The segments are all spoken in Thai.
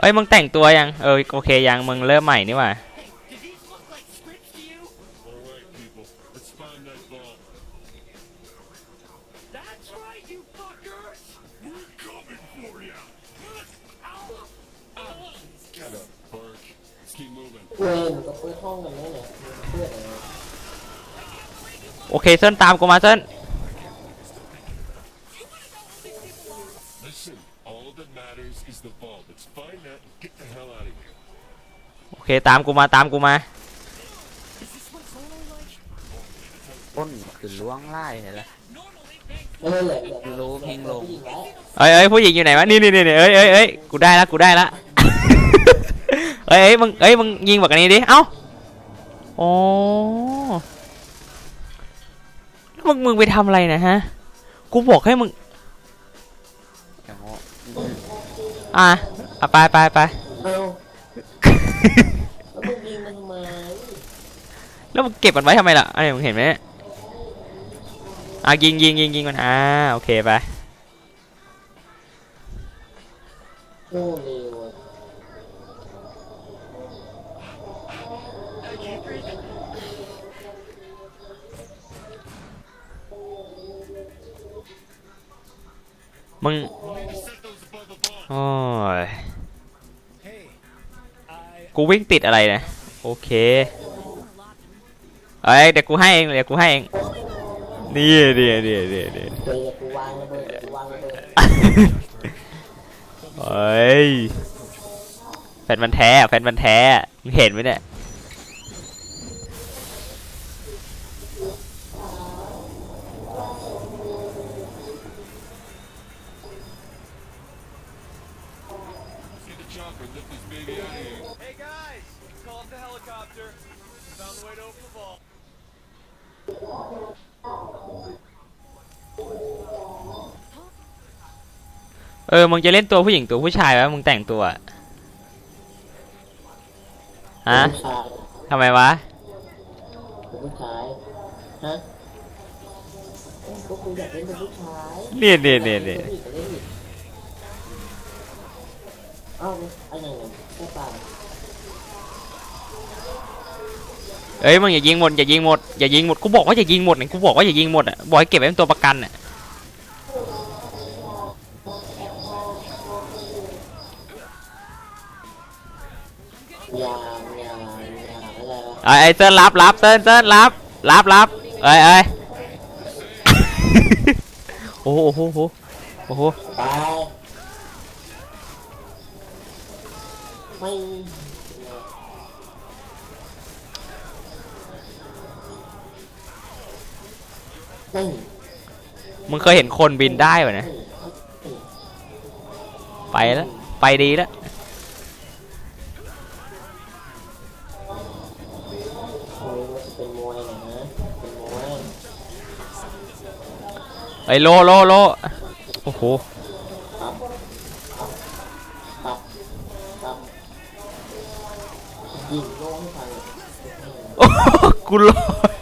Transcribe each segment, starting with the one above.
เอ้ยมึงแต่งตัวยัง เออโอเคยังมึงเริ่มใหม่นี่หว่าะโอเคเส้นตามกูมาเส้น เคตามกูมาตามกูมาป้นคือล้วงไล่เนี่ยแหละเออเหลือเหลือรู้พิงลงผู้หญิไว้เอ้ยเอ้ยผู้หญิงอยู่ไหนวะนี่นี่นี่เอ้ยเอ้ยเอ้ยกูได้ละกูได้ละเอ้ยเอ้ยมึงเอ้ยมึงยิงแบบนี้ดิเอ้าโอ้แล้วมึงมึงไปทำอะไรนะฮะกูบอกให้มึงอย่างโง่อะอะไปไปไปเอา แล้วมึงยิงมันทำไมแล้วมึงเก็บมันไว้ทำไมล่ะไอ้มึงเห็นไหมอะยิงยิงยิงยิงมันอ่าโอเคไปโง่เร็วอะมึงโอ้ย กูวิ่งติดอะไรนะโอเคเอ้ยเดี๋ยวกูให้เองเดี๋ยวกูให้เองนี่เดี๋ยวเดี๋ยวเดี๋ยวเดี๋ยวเดี๋ยวกูวางระเบิดกูวางระเบิดเฮ้ยแฟนมันแท้แฟนมันแท้มึงเห็นไหมเนี่ย Found the way to open the vault. เออ มึงจะเล่นตัวผู้หญิงตัวผู้ชายวะ มึงแต่งตัวฮะผู้ชายทำไมวะผู้ชายฮะเอ้ยก็กูอยากเล่นเป็นผู้ชายเนี่ยเนี่ยเนี่ยเนี่ยล่นอีกก็เล่นอีกเอ้าไอ้ไหนเนี่ยแค่ปาก เอ้ยมึงอย่ายิงหมดอย่ายิงหมดอย่ายิงหมดกูบอกว่าอย่ายิงหมดเนี่ยกูบอกว่าอย่ายิงหมดอะบอกให้เก็บไว้เป็นตัวประกันอะยางยไอ้ไอ้เติ้ลรับรับเติ้ลเติ้ลรับรับรับเอ้ยเอ้ยโอ้โหโอ้โหโอ้โหไม่ ม่มึงเคยเห็นคนบินได้ป่ะเนี่ยไปแล้ว ไปดีแล้วโอ้ยมันจะเป็นมวยเหรอนะเป็นมวยไอ้ยโลโลโลโอ้โหครับครับครับยิงโล่ให้ฟังโอ้โหกูลอย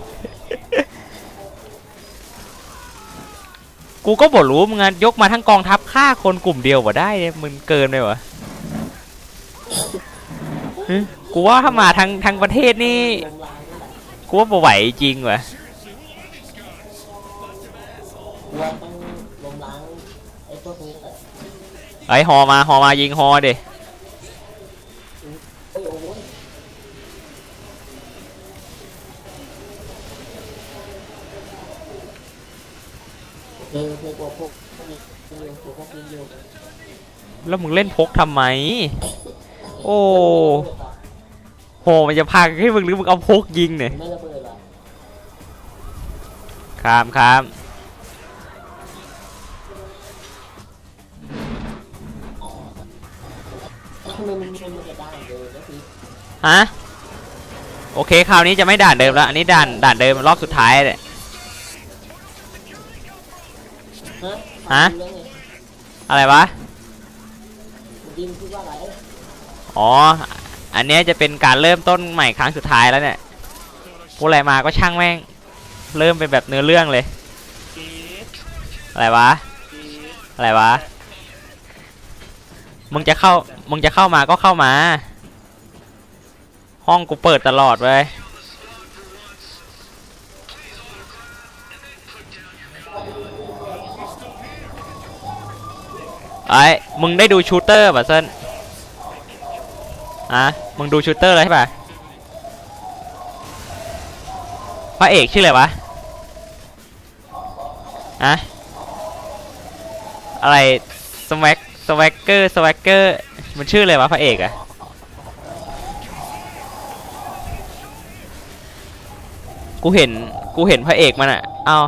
กูก็บอกรู้มึงยกมาทั้งกองทัพฆ่าคนกลุ่มเดียวบ่ได้เนี่ยมึงเกินไปวะกูว่าถ้ามาทั้งทั้งประเทศนี่กูว่าบ่ไหวจริงวะไอ้หอมาหอมายิงหอเดิ โอ้ยโอ้ย โออเคกลัวพวกพวกนี้อยู่กลัวพวกนี้อยู่แล้วมึงเล่นพกทำไม โอ้โหมันจะพังให้มึงหรือมึงเอาพกยิงเนี่ยไม่ระเบิดหรอคามคามทำไมมันมันมันจะได้เลยนะพี่ฮะโอเคคราวนี้จะไม่ด่านเดิมแล้วอันนี้ด่านด่านเดิมรอบสุดท้ายเลย ฮะ อะไรวะ อ๋อ อันเนี้ยจะเป็นการเริ่มต้นใหม่ครั้งสุดท้ายแล้วเนี่ยพูดอะไรมาก็ช่างแม่ง เริ่มเป็นแบบเนื้อเรื่องเลย อะไรวะ อะไรวะ มึงจะเข้า มึงจะเข้ามาก็เข้ามา ห้องกูเปิดตลอดเว้ย ไอ้มึงได้ดูชูเตอร์ป่ะเซนอะมึงดูชูเตอร์เลยใช่ป่ะพระเอกชื่ออะไรวะอะอะไรสวักสวักเกอร์สวักเกอร์มันชื่ออะไรวะพระเอกอะกูเห็นกูเห็นพระเอกมันอะเอ้า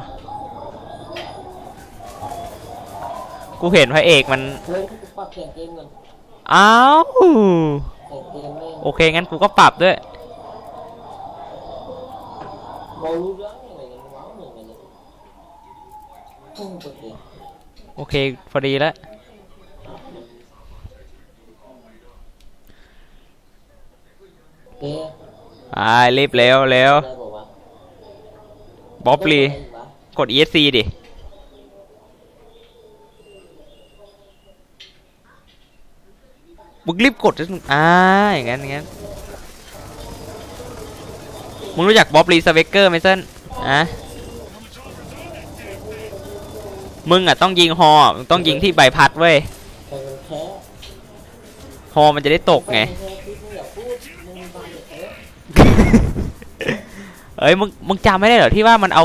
กูเห็นพระเอกมันเฮ้ยกูปรับเสียงเกมก่อนอ้าวเสียงเกมแม่งโอเคงั้นกูก็ปรับด้วย มองรู้เรื่องยังไงเนี่ยว้าวเหมือนกันเลยพุ่งไปเลยโอเคพอดีแล้วเอ๊ะอ่ารีบเร็วเร็วได้บอกว่าบ๊อบลีได้บอกว่ากด ESC ดิ มึงรีบกดจะอ่าอย่างงั้นอย่างงั้นมึงรู้จักบ๊อบลีสเวกเกอร์ไหมเส้นอะมึงอะต้องยิงฮอมึงต้องยิงที่ใบพัดเว้ยฮอมันจะได้ตกไงเอ้ยมึงมึงจำไม่ได้เหรอที่ว่ามันเอา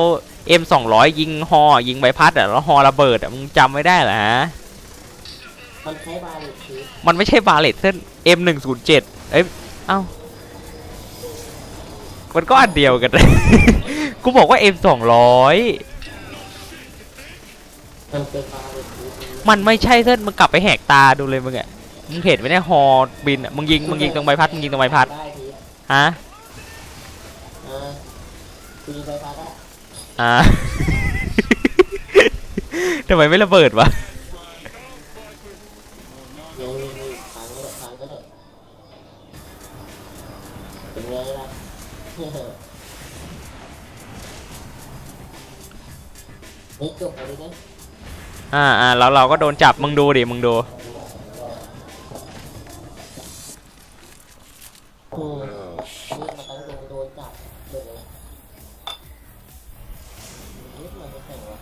M 2 0 0ยิงฮอยิงใบพัดอะแล้วฮอระเบิดอะมึงจำไม่ได้เหรอฮะมันใช้บาลิ มันไม่ใช่บาเลตเส้น M 1 0 7 เอ้ยเอ้ามันก็อันเดียวกัน กูบอกว่า M 2 0 0 มันเป็นบาลิชีมันไม่ใช่เส้นมึงกลับไปแหกตาดูเลยมึงอะมึงเห็นไหมเนี่ยฮอบินอะมึงยิงมึงยิงตรงใบพัดมึงยิงตรงใบพัดได้ทีฮะอ่าคุยไฟฟ้าได้อ่าทำไมไม่ระเบิดวะ นี่จบแล้วดิเนี่ยอ่าอ่าแล้วเราก็โดนจับมึงดูดิมึงดูอืมนี่มาตั้งโดนโดนจับเลยนี่มันจะแต่งวะ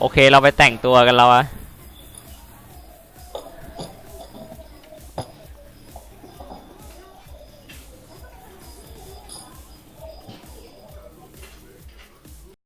โอเคเราไปแต่งตัวกันแล้วอะ